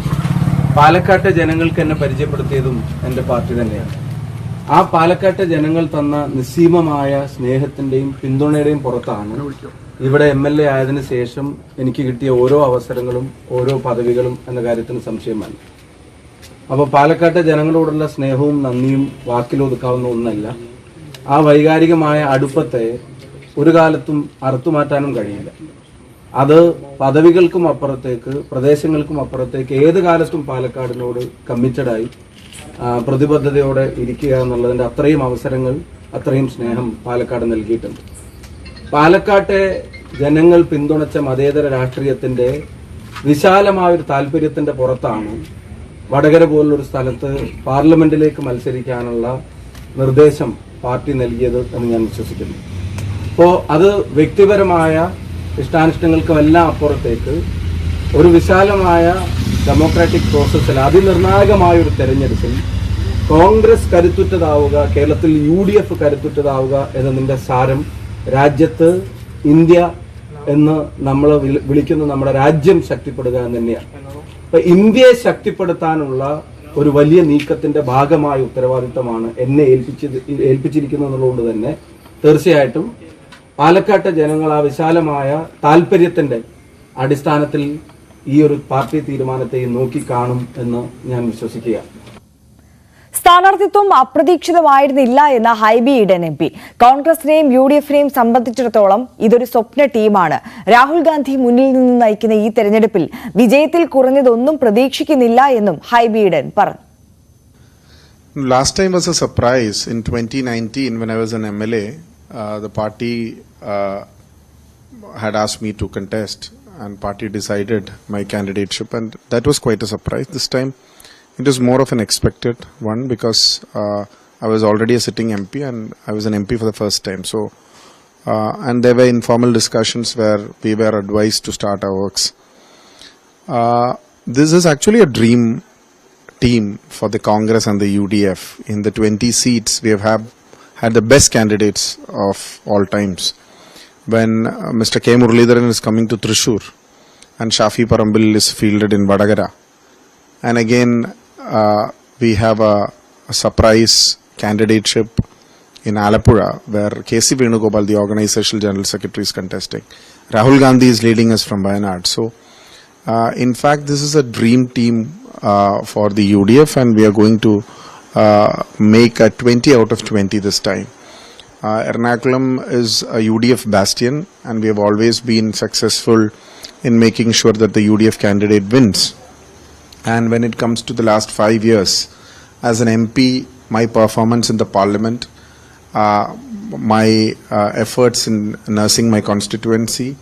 പാലക്കാട്ടെ ജനങ്ങൾക്ക് എന്നെ പരിചയപ്പെടുത്തിയതും എന്റെ പാർട്ടി തന്നെയാണ്. ആ പാലക്കാട്ടെ ജനങ്ങൾ തന്ന നിസ്സീമമായ സ്നേഹത്തിന്റെയും പിന്തുണയുടെയും പുറത്താണ് ഇവിടെ എം എൽ എ ആയതിനു ശേഷം എനിക്ക് കിട്ടിയ ഓരോ അവസരങ്ങളും ഓരോ പദവികളും എന്ന കാര്യത്തിന് സംശയമാണ് അപ്പോൾ പാലക്കാട്ടെ ജനങ്ങളോടുള്ള സ്നേഹവും നന്ദിയും വാക്കിലൊതുക്കാവുന്ന ഒന്നല്ല. ആ വൈകാരികമായ അടുപ്പത്തെ ഒരു കാലത്തും അറുത്തുമാറ്റാനും കഴിയില്ല. അത് പദവികൾക്കും അപ്പുറത്തേക്ക് പ്രദേശങ്ങൾക്കും അപ്പുറത്തേക്ക് ഏത് കാലത്തും പാലക്കാടിനോട് കമ്മിറ്റഡായി പ്രതിബദ്ധതയോടെ ഇരിക്കുക എന്നുള്ളതിന്റെ അത്രയും അവസരങ്ങൾ അത്രയും സ്നേഹം പാലക്കാട് നൽകിയിട്ടുണ്ട്. പാലക്കാട്ടെ ജനങ്ങൾ പിന്തുണച്ച മതേതര രാഷ്ട്രീയത്തിന്റെ വിശാലമായ ഒരു താല്പര്യത്തിന്റെ പുറത്താണ് വടകര പോലുള്ളൊരു സ്ഥലത്ത് പാർലമെന്റിലേക്ക് മത്സരിക്കാനുള്ള നിർദ്ദേശം പാർട്ടി നൽകിയത് എന്ന് ഞാൻ വിശ്വസിക്കുന്നു. അപ്പോൾ അത് വ്യക്തിപരമായ ഇഷ്ടാനിഷ്ടങ്ങൾക്കും എല്ലാം അപ്പുറത്തേക്ക് ഒരു വിശാലമായ ഡെമോക്രാറ്റിക് പ്രോസസ്സിൽ അതിനിർണായകമായ ഒരു തെരഞ്ഞെടുപ്പിൽ കോൺഗ്രസ് കരുത്തുറ്റതാവുക കേരളത്തിൽ യു ഡി എഫ് കരുത്തുറ്റതാവുക എന്നതിന്റെ സാരം രാജ്യത്ത് ഇന്ത്യ എന്ന് നമ്മൾ വിളിക്കുന്ന നമ്മുടെ രാജ്യം ശക്തിപ്പെടുക എന്ന് തന്നെയാണ്. അപ്പൊ ഇന്ത്യയെ ശക്തിപ്പെടുത്താനുള്ള ഒരു വലിയ നീക്കത്തിന്റെ ഭാഗമായ ഉത്തരവാദിത്തമാണ് എന്നെ ഏൽപ്പിച്ചത് ഏൽപ്പിച്ചിരിക്കുന്നതുകൊണ്ട് തന്നെ തീർച്ചയായിട്ടും പാലക്കാട്ടെ ജനങ്ങൾ ആ വിശാലമായ താല്പര്യത്തിന്റെ അടിസ്ഥാനത്തിൽ ഈ ഒരു പാർട്ടി തീരുമാനത്തെ നോക്കിക്കാണും എന്ന് ഞാൻ വിശ്വസിക്കുകയാണ് സ്ഥാനാർത്ഥിത്വം അപ്രതീക്ഷിതമായിരുന്നില്ല എന്ന ഹൈബി ഈഡൻ എം പി. കോൺഗ്രസിനെയും യു ഡി എഫിനെയും സംബന്ധിച്ചിടത്തോളം ഇതൊരു സ്വപ്ന ടീമാണ്. രാഹുൽ ഗാന്ധി മുന്നിൽ നിന്ന് നയിക്കുന്ന ഈ തെരഞ്ഞെടുപ്പിൽ വിജയത്തിൽ കുറഞ്ഞതൊന്നും പ്രതീക്ഷിക്കുന്നില്ല എന്നും ഹൈബി ഈഡൻ പറഞ്ഞു. Last time was a surprise. In 2019 when I was an MLA. Uh, the party uh, had asked me to contest, and party decided my candidateship, and that was quite a surprise. This time, it was more of an expected one because uh, I was already a sitting MP and I was an MP for the first time. So, uh, and there were informal discussions where we were advised to start our works. Uh, this is actually a dream team for the Congress and the UDF. In the 20 seats, we have, have had the best candidates of all times. When uh, Mr. K. Muralidharan is coming to Trishur, and Shafi Parambil is fielded in Vadagara. And again, uh, we have a, a surprise candidateship in Alapura, where KC Venugopal, the organizational general secretary, is contesting. Rahul Gandhi is leading us from Wayanad. So, uh, in fact, this is a dream team uh, for the UDF, and we are going to make a 20 out of 20 this time. Uh, Ernakulam is a UDF bastion, and we have always been successful in making sure that the UDF candidate wins. And when it comes to the last five years, as an MP, my performance in the parliament, uh, my uh, efforts in nursing my constituency,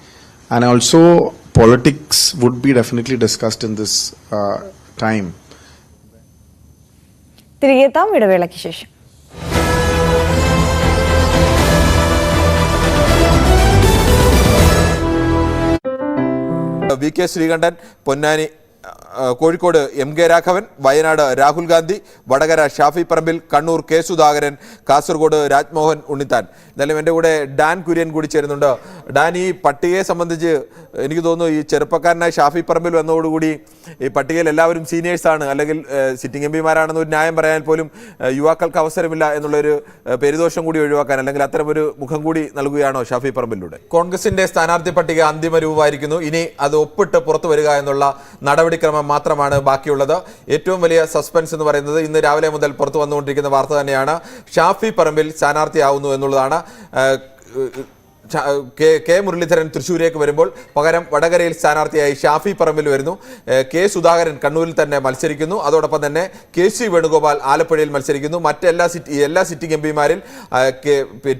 and also politics would be definitely discussed in this uh, time. തിരികെ എത്താം ഇടവേളയ്ക്ക് ശേഷം. V K Sreekandan Ponnani Kozhikode M K Raghavan Wayanad Rahul Gandhi Vadakara Shafi Parambil Kannur K Sudhakaran Kasaragod Rajmohan Unnithan. എന്നാലും എന്റെ കൂടെ ഡാൻ കുര്യൻ കൂടി ചേരുന്നുണ്ട്. ഡാൻ ഈ പട്ടികയെ സംബന്ധിച്ച് എനിക്ക് തോന്നുന്നു ഈ ചെറുപ്പക്കാരനായ ഷാഫി പറമ്പിൽ വന്നതോടുകൂടി ഈ പട്ടികയിൽ എല്ലാവരും സീനിയേഴ്സാണ് അല്ലെങ്കിൽ സിറ്റിംഗ് എം പിമാരാണെന്ന് ഒരു ന്യായം പറയാൻ പോലും യുവാക്കൾക്ക് അവസരമില്ല എന്നുള്ളൊരു പെരുദോഷം കൂടി ഒഴിവാക്കാൻ അല്ലെങ്കിൽ അത്തരമൊരു മുഖം കൂടി നൽകുകയാണോ ഷാഫി പറമ്പിലൂടെ? കോൺഗ്രസിന്റെ സ്ഥാനാർത്ഥി പട്ടിക അന്തിമ രൂപമായിരിക്കുന്നു. ഇനി അത് ഒപ്പിട്ട് പുറത്തു വരിക എന്നുള്ള നടപടിക്രമം മാത്രമാണ് ബാക്കിയുള്ളത്. ഏറ്റവും വലിയ സസ്പെൻസ് എന്ന് പറയുന്നത് ഇന്ന് രാവിലെ മുതൽ പുറത്തു വന്നുകൊണ്ടിരിക്കുന്ന വാർത്ത തന്നെയാണ്. ഷാഫി പറമ്പിൽ സ്ഥാനാർത്ഥിയാവുന്നു എന്നുള്ളതാണ്. കെ കെ മുരളീധരൻ തൃശ്ശൂരേക്ക് വരുമ്പോൾ പകരം വടകരയിൽ സ്ഥാനാർത്ഥിയായി ഷാഫി പറമ്പിൽ വരുന്നു. കെ സുധാകരൻ കണ്ണൂരിൽ തന്നെ മത്സരിക്കുന്നു. അതോടൊപ്പം തന്നെ കെ സി വേണുഗോപാൽ ആലപ്പുഴയിൽ മത്സരിക്കുന്നു. മറ്റെല്ലാ സിറ്റി എല്ലാ സിറ്റിംഗ് എം പിമാരിൽ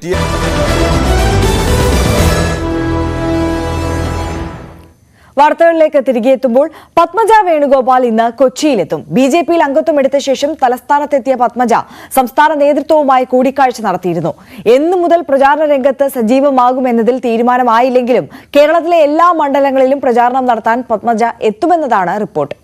ടി വാർത്തകളിലേക്ക് തിരികെ എത്തുമ്പോൾ പത്മജ വേണുഗോപാൽ ഇന്ന് കൊച്ചിയിലെത്തും. ബി ജെ പിയിൽ അംഗത്വം എടുത്ത ശേഷം തലസ്ഥാനത്തെത്തിയ പത്മജ സംസ്ഥാന നേതൃത്വവുമായി കൂടിക്കാഴ്ച നടത്തിയിരുന്നു. എന്നു മുതൽ പ്രചാരണ രംഗത്ത് സജീവമാകുമെന്നതിൽ തീരുമാനമായില്ലെങ്കിലും കേരളത്തിലെ എല്ലാ മണ്ഡലങ്ങളിലും പ്രചാരണം നടത്താൻ പത്മജ എത്തുമെന്നതാണ് റിപ്പോർട്ട്.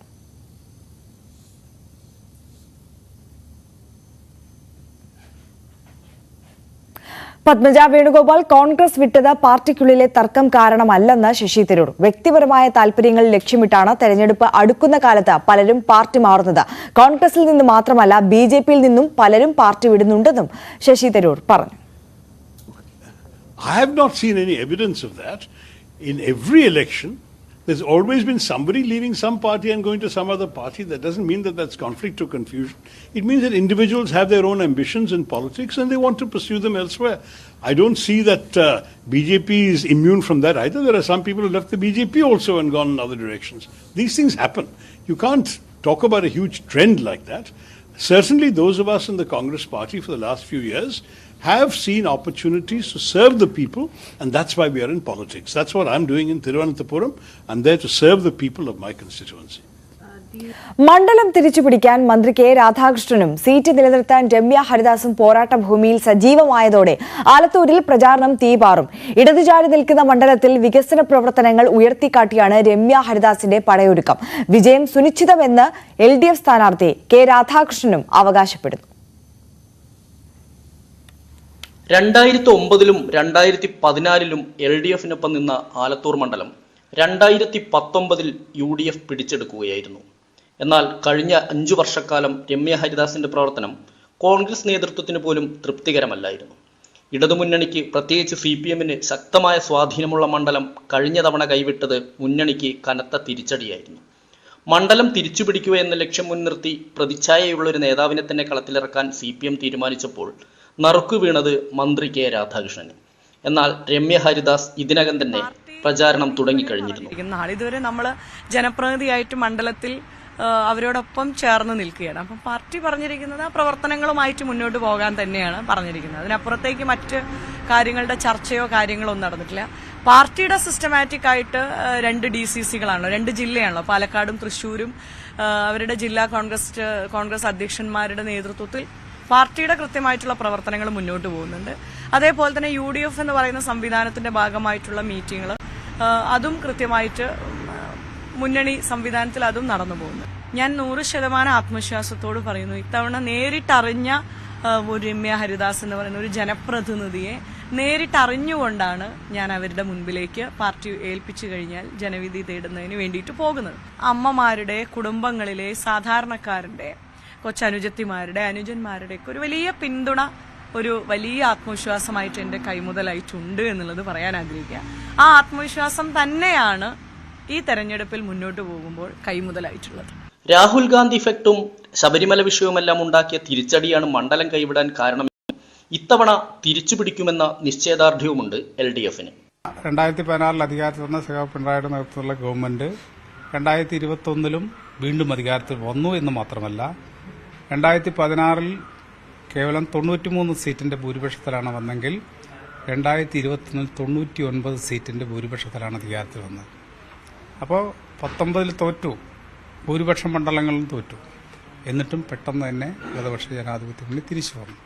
പത്മജ വേണുഗോപാൽ കോൺഗ്രസ് വിട്ടത് പാർട്ടിക്കുള്ളിലെ തർക്കം കാരണമല്ലെന്ന് ശശി തരൂർ. വ്യക്തിപരമായ താൽപര്യങ്ങൾ ലക്ഷ്യമിട്ടാണ് തെരഞ്ഞെടുപ്പ് അടുക്കുന്ന കാലത്ത് പലരും പാർട്ടി മാറുന്നത്. കോൺഗ്രസിൽ നിന്ന് മാത്രമല്ല ബി നിന്നും പലരും പാർട്ടി വിടുന്നുണ്ടെന്നും ശശി തരൂർ പറഞ്ഞു. I have not seen any evidence of that. In every election, there's always been somebody leaving some party and going to some other party. That doesn't mean that that's conflict or confusion. It means that individuals have their own ambitions in politics and they want to pursue them elsewhere. I don't see that uh, BJP is immune from that either. There are some people who left the BJP also and gone in other directions. These things happen. You can't talk about a huge trend like that. Certainly, those of us in the Congress party for the last few years have seen opportunities to serve the people, and that's why we are in politics. That's what I'm doing in Thiruvananthapuram. I'm there to serve the people of my constituency. മണ്ഡലം തിരിച്ചുപിടിക്കാൻ മന്ത്രി കെ രാധാകൃഷ്ണനും സീറ്റ് നിലനിർത്താൻ രമ്യ ഹരിദാസും പോരാട്ട ഭൂമിയിൽ സജീവമായതോടെ ആലത്തൂരിൽ പ്രചാരണം തീപാറും ഇടതുചാരി നിൽക്കുന്ന മണ്ഡലത്തിൽ വികസന പ്രവർത്തനങ്ങൾ ഉയർത്തിക്കാട്ടിയാണ് രമ്യ ഹരിദാസിന്റെ പടയൊരുക്കം വിജയം സുനിശ്ചിതമെന്ന് എൽ ഡി എഫ് സ്ഥാനാർത്ഥി കെ രാധാകൃഷ്ണനും അവകാശപ്പെടുന്നു രണ്ടായിരത്തി ഒമ്പതിലും രണ്ടായിരത്തി പതിനാലിലും എൽ ഡി എഫിനൊപ്പം നിന്ന ആലത്തൂർ മണ്ഡലം രണ്ടായിരത്തി പത്തൊമ്പതിൽ യു ഡി എഫ് പിടിച്ചെടുക്കുകയായിരുന്നു. എന്നാൽ കഴിഞ്ഞ അഞ്ചു വർഷക്കാലം രമ്യ ഹരിദാസിന്റെ പ്രവർത്തനം കോൺഗ്രസ് നേതൃത്വത്തിന് പോലും തൃപ്തികരമല്ലായിരുന്നു. ഇടതുമുന്നണിക്ക് പ്രത്യേകിച്ച് സി പി എമ്മിന് ശക്തമായ സ്വാധീനമുള്ള മണ്ഡലം കഴിഞ്ഞ തവണ കൈവിട്ടത് മുന്നണിക്ക് കനത്ത തിരിച്ചടിയായിരുന്നു. മണ്ഡലം തിരിച്ചുപിടിക്കുക എന്ന ലക്ഷ്യം മുൻനിർത്തി പ്രതിച്ഛായയുള്ള ഒരു നേതാവിനെ തന്നെ കളത്തിലിറക്കാൻ സി പി എം തീരുമാനിച്ചപ്പോൾ നറുക്കു വീണത് മന്ത്രി കെ രാധാകൃഷ്ണന്. എന്നാൽ രമ്യ ഹരിദാസ് ഇതിനകം തന്നെ പ്രചാരണം തുടങ്ങിക്കഴിഞ്ഞിരുന്നു. ഇതുവരെ നമ്മൾ ജനപ്രതിനിധിയായിട്ട് മണ്ഡലത്തിൽ അവരോടൊപ്പം ചേർന്ന് നിൽക്കുകയാണ്. അപ്പം പാർട്ടി പറഞ്ഞിരിക്കുന്നത് ആ പ്രവർത്തനങ്ങളുമായിട്ട് മുന്നോട്ട് പോകാൻ തന്നെയാണ് പറഞ്ഞിരിക്കുന്നത്. അതിനപ്പുറത്തേക്ക് മറ്റ് കാര്യങ്ങളുടെ ചർച്ചയോ കാര്യങ്ങളോ ഒന്നും നടന്നിട്ടില്ല. പാർട്ടിയുടെ സിസ്റ്റമാറ്റിക് ആയിട്ട് രണ്ട് ഡി സി സികളാണല്ലോ രണ്ട് ജില്ലയാണല്ലോ. പാലക്കാടും തൃശൂരും അവരുടെ ജില്ലാ കോൺഗ്രസ് കോൺഗ്രസ് അധ്യക്ഷന്മാരുടെ നേതൃത്വത്തിൽ പാർട്ടിയുടെ കൃത്യമായിട്ടുള്ള പ്രവർത്തനങ്ങൾ മുന്നോട്ട് പോകുന്നുണ്ട്. അതേപോലെ തന്നെ യു ഡി എഫ് എന്ന് പറയുന്ന സംവിധാനത്തിന്റെ ഭാഗമായിട്ടുള്ള മീറ്റിങ്ങുകൾ അതും കൃത്യമായിട്ട് മുന്നണി സംവിധാനത്തിൽ അതും നടന്നു പോകുന്നു. ഞാൻ നൂറ് ശതമാനം ആത്മവിശ്വാസത്തോട് പറയുന്നു ഇത്തവണ നേരിട്ടറിഞ്ഞ ഒരു രമ്യ ഹരിദാസ് എന്ന് പറയുന്ന ഒരു ജനപ്രതിനിധിയെ നേരിട്ടറിഞ്ഞുകൊണ്ടാണ് ഞാൻ അവരുടെ മുൻപിലേക്ക് പാർട്ടി ഏൽപ്പിച്ചു കഴിഞ്ഞാൽ ജനവിധി തേടുന്നതിന് വേണ്ടിയിട്ട് പോകുന്നത്. അമ്മമാരുടെ കുടുംബങ്ങളിലെ സാധാരണക്കാരന്റെ കൊച്ചനുജത്തിമാരുടെ അനുജന്മാരുടെ ഒക്കെ ഒരു വലിയ പിന്തുണ ഒരു വലിയ ആത്മവിശ്വാസമായിട്ട് എന്റെ കൈമുതലായിട്ടുണ്ട് എന്നുള്ളത് പറയാൻ ആഗ്രഹിക്കുക. ആ ആത്മവിശ്വാസം തന്നെയാണ് ഈ തെരഞ്ഞെടുപ്പിൽ മുന്നോട്ട് പോകുമ്പോൾ കൈമുതലായിട്ടുള്ളത്. രാഹുൽ ഗാന്ധി ഇഫക്റ്റും ശബരിമല വിഷയവുമെല്ലാം ഉണ്ടാക്കിയ തിരിച്ചടിയാണ് മണ്ഡലം കൈവിടാൻ കാരണം. ഇത്തവണ തിരിച്ചു പിടിക്കുമെന്ന നിശ്ചയദാർഢ്യവുമുണ്ട് എൽ ഡി എഫിന്. രണ്ടായിരത്തി പതിനാറിൽ അധികാരത്തിൽ വന്ന സഖാവ് പിണറായിയുടെ നേതൃത്വത്തിലുള്ള ഗവൺമെന്റ് രണ്ടായിരത്തി ഇരുപത്തി ഒന്നിലും വീണ്ടും അധികാരത്തിൽ വന്നു എന്ന് മാത്രമല്ല രണ്ടായിരത്തി പതിനാറിൽ കേവലം തൊണ്ണൂറ്റിമൂന്ന് സീറ്റിന്റെ ഭൂരിപക്ഷത്തിലാണ് വന്നെങ്കിൽ രണ്ടായിരത്തി ഇരുപത്തൊന്നിൽ തൊണ്ണൂറ്റി ഒൻപത് സീറ്റിന്റെ ഭൂരിപക്ഷത്തിലാണ് അധികാരത്തിൽ വന്നത്. അപ്പോൾ പത്തൊമ്പതിൽ തോറ്റു. ഭൂരിപക്ഷ മണ്ഡലങ്ങളിലും തോറ്റു. എന്നിട്ടും പെട്ടെന്ന് തന്നെ ഇടതുപക്ഷ ജനാധിപത്യ മുന്നണി തിരിച്ചു വന്നു.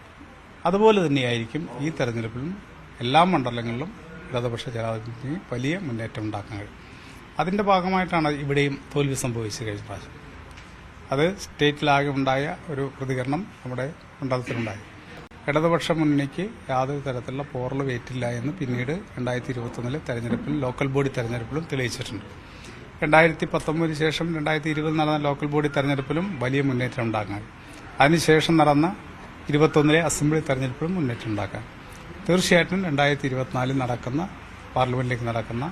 അതുപോലെ തന്നെയായിരിക്കും ഈ തെരഞ്ഞെടുപ്പിലും എല്ലാ മണ്ഡലങ്ങളിലും ഇടതുപക്ഷ ജനാധിപത്യത്തിന് വലിയ മുന്നേറ്റം ഉണ്ടാക്കാൻ കഴിയും. അതിന്റെ ഭാഗമായിട്ടാണ് ഇവിടെയും തോൽവി സംഭവിച്ചത് കഴിഞ്ഞ പ്രാവശ്യം. അത് സ്റ്റേറ്റിലാകെ ഉണ്ടായ ഒരു പ്രതികരണം നമ്മുടെ മണ്ഡലത്തിലുണ്ടായി. ഇടതുപക്ഷ മുന്നണിക്ക് യാതൊരു തരത്തിലുള്ള പോറൽ വേറ്റില്ല എന്ന് പിന്നീട് രണ്ടായിരത്തി ഇരുപത്തൊന്നിലെ തെരഞ്ഞെടുപ്പിൽ ലോക്കൽ ബോഡി തെരഞ്ഞെടുപ്പിലും തെളിയിച്ചിട്ടുണ്ട്. രണ്ടായിരത്തി പത്തൊമ്പതിന് ശേഷം രണ്ടായിരത്തി ഇരുപത് നടന്ന ലോക്കൽ ബോഡി തെരഞ്ഞെടുപ്പിലും വലിയ മുന്നേറ്റം ഉണ്ടാക്കാൻ അതിനുശേഷം നടന്ന ഇരുപത്തൊന്നിലെ അസംബ്ലി തെരഞ്ഞെടുപ്പിലും മുന്നേറ്റം ഉണ്ടാക്കാൻ തീർച്ചയായിട്ടും രണ്ടായിരത്തി ഇരുപത്തിനാലിൽ നടക്കുന്ന പാർലമെന്റിലേക്ക് നടക്കുന്ന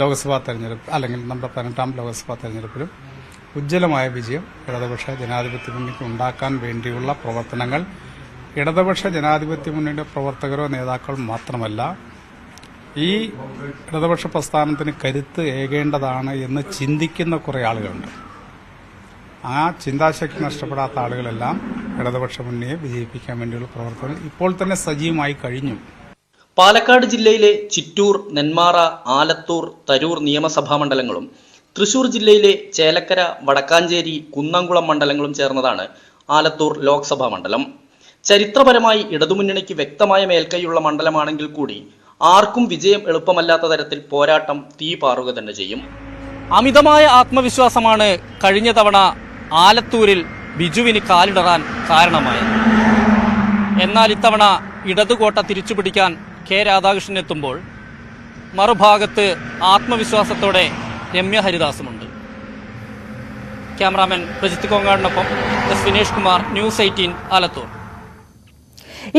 ലോക്സഭാ തെരഞ്ഞെടുപ്പ് അല്ലെങ്കിൽ നമ്മുടെ പതിനെട്ടാം ലോക്സഭാ തെരഞ്ഞെടുപ്പിലും ഉജ്ജ്വലമായ വിജയം ഇടതുപക്ഷ ജനാധിപത്യ മുന്നണിക്ക് ഉണ്ടാക്കാൻ വേണ്ടിയുള്ള പ്രവർത്തനങ്ങൾ. ഇടതുപക്ഷ ജനാധിപത്യ മുന്നണിയുടെ പ്രവർത്തകരോ നേതാക്കൾ മാത്രമല്ല ഈ ഇടതുപക്ഷ പ്രസ്ഥാനത്തിന് കരുത്ത് ഏകേണ്ടതാണ് എന്ന് ചിന്തിക്കുന്ന കുറേ ആളുകളുണ്ട്. ആ ചിന്താശക്തി നഷ്ടപ്പെടാത്ത ആളുകളെല്ലാം ഇടതുപക്ഷ മുന്നണിയെ വിജയിപ്പിക്കാൻ വേണ്ടിയുള്ള പ്രവർത്തനം ഇപ്പോൾ തന്നെ സജീവമായി കഴിഞ്ഞു. പാലക്കാട് ജില്ലയിലെ ചിറ്റൂർ നെന്മാറ ആലത്തൂർ തരൂർ നിയമസഭാ മണ്ഡലങ്ങളും തൃശൂർ ജില്ലയിലെ ചേലക്കര വടക്കാഞ്ചേരി കുന്നംകുളം മണ്ഡലങ്ങളും ചേർന്നതാണ് ആലത്തൂർ ലോക്സഭാ മണ്ഡലം. ചരിത്രപരമായി ഇടതുമുന്നണിക്ക് വ്യക്തമായ മേൽക്കൈയുള്ള മണ്ഡലമാണെങ്കിൽ കൂടി ആർക്കും വിജയം എളുപ്പമല്ലാത്ത തരത്തിൽ പോരാട്ടം തീ പാറുക തന്നെ ചെയ്യും. അമിതമായ ആത്മവിശ്വാസമാണ് കഴിഞ്ഞ തവണ ആലത്തൂരിൽ ബിജുവിന് കാലിടറാൻ കാരണമായത്. എന്നാൽ ഇത്തവണ ഇടതുകോട്ട തിരിച്ചുപിടിക്കാൻ കെ രാധാകൃഷ്ണൻ എത്തുമ്പോൾ മറുഭാഗത്ത് ആത്മവിശ്വാസത്തോടെ രമ്യ ഹരിദാസുമുണ്ട്. Cameraman Prajith കോങ്ങാടിനൊപ്പം S Vinesh Kumar news eighteen Alathur.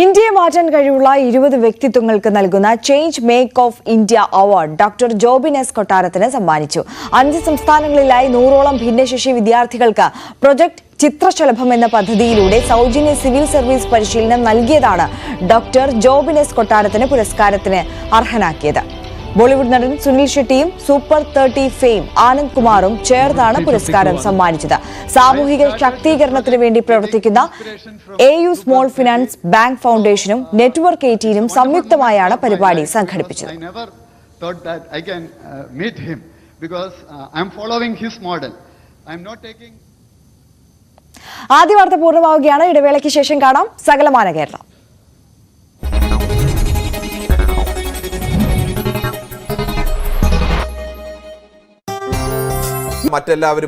ഇന്ത്യയെ മാറ്റാൻ കഴിവുള്ള ഇരുപത് വ്യക്തിത്വങ്ങൾക്ക് നൽകുന്ന change make of India award doctor Jobin S കൊട്ടാരത്തിന് സമ്മാനിച്ചു. അഞ്ച് സംസ്ഥാനങ്ങളിലായി നൂറോളം ഭിന്നശേഷി വിദ്യാർത്ഥികൾക്ക് പ്രൊജക്ട് ചിത്രശലഭം എന്ന പദ്ധതിയിലൂടെ സൗജന്യ സിവിൽ സർവീസ് പരിശീലനം നൽകിയതാണ് ഡോക്ടർ ജോബിൻ എസ് കൊട്ടാരത്തിന് പുരസ്കാരത്തിന് അർഹനാക്കിയത്. ബോളിവുഡ് നടൻ സുനിൽ ഷെട്ടിയും സൂപ്പർ തേർട്ടി ഫെയിം ആനന്ദ് കുമാറും ചേർന്നാണ് പുരസ്കാരം സമ്മാനിച്ചത്. സാമൂഹിക ശാക്തീകരണത്തിന് വേണ്ടി പ്രവർത്തിക്കുന്ന A U small finance bank ഫൗണ്ടേഷനും network എയ്റ്റീനും സംയുക്തമായാണ് പരിപാടി സംഘടിപ്പിച്ചത്. Uh, uh, ആദ്യ വാർത്ത പൂർണമാവുകയാണ്. ഇടവേളയ്ക്ക് ശേഷം കാണാം സകലമാന കേരളം. മറ്റെല്ലാവരും